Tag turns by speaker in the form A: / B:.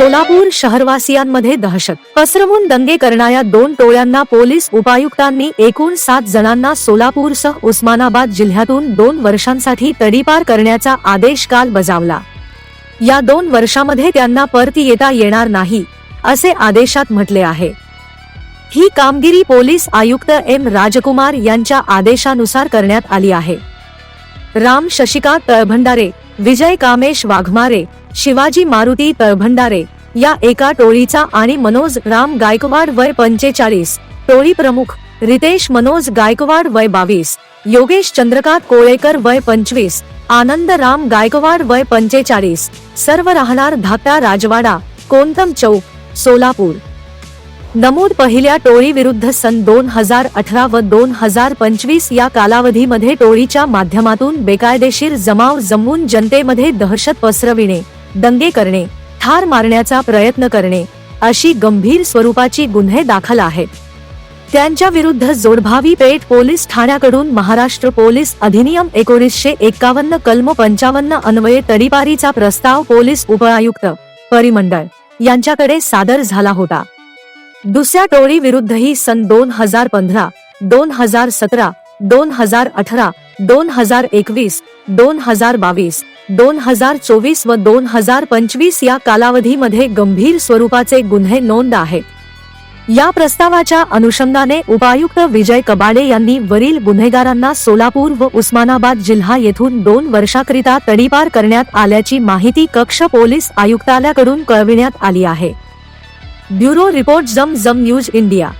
A: सोलापूर शहरवासियांमध्ये दहशत. पसरवून दंगे करणाऱ्या दोन टोळ्यांना पोलीस उपायुक्तांनी एकूण सात जणांना सोलापूरसह उस्मानाबाद जिल्ह्यातून दोन वर्षांसाठी तडीपार करण्याचा आदेश काल बजावला. या दोन वर्षामध्ये त्यांना परती येता येणार नाही असे आदेशात म्हटले आहे. ही कामगिरी पोलीस आयुक्त एम राजकुमार यांच्या आदेशानुसार करण्यात आली आहे. राम शशिकांत तळभंडारे विजय कामेश वाघमारे शिवाजी मारुती तळभंडारे या एका टोळीचा आणि मनोज राम गायकवाड वय पंचेचाळीस. टोळी प्रमुख रितेश मनोज गायकवाड वय बावीस. योगेश चंद्रकांत कोळेकर वय पंचवीस. आनंद राम गायकवाड वय पंचेचाळीस. सर्व राहणार धाता राजवाडा कोंतम चौक सोलापूर. नमूद पहिल्या टोळीविरुद्ध सन दोन हजार अठरा व दोन हजार पंचवीस या कालावधीमध्ये टोळीच्या माध्यमातून बेकायदेशीर जमाव जमवून जनतेमध्ये दहशत पसरविणे दंगे करणे ठार मारण्याचा प्रयत्न करणे अशी गंभीर स्वरूपाची गुन्हे दाखल आहेत. त्यांच्या विरुद्ध जोडभावी पेठ पोलीस ठाण्याकडून महाराष्ट्र पोलीस अधिनियम एकोणीसशे एकावन्न कलम पंचावन्न अन्वये तडीपारीचा प्रस्ताव पोलीस उपआयुक्त परिमंडळ यांच्याकडे सादर झाला होता. दुसऱ्या टोळी विरुद्धही सन दोन हजार पंधरा दोन हजार सतरा दोन हजार अठरा दोन हजार एकवीस दोन हजार बावीस दोन हजार चोवीस व दोन हजार पंचवीस या कालावधीमध्ये गंभीर स्वरूपाचे गुन्हे नोंद आहेत. या प्रस्तावाच्या अनुषंगाने उपायुक्त विजय कबाडे यांनी वरील गुन्हेगारांना सोलापूर व उस्मानाबाद जिल्हा येथून दोन वर्षाकरिता तडीपार करण्यात आल्याची माहिती कक्ष पोलीस आयुक्तालयाकडून कळविण्यात आली आहे. ब्युरो रिपोर्ट जम जम न्यूज इंडिया.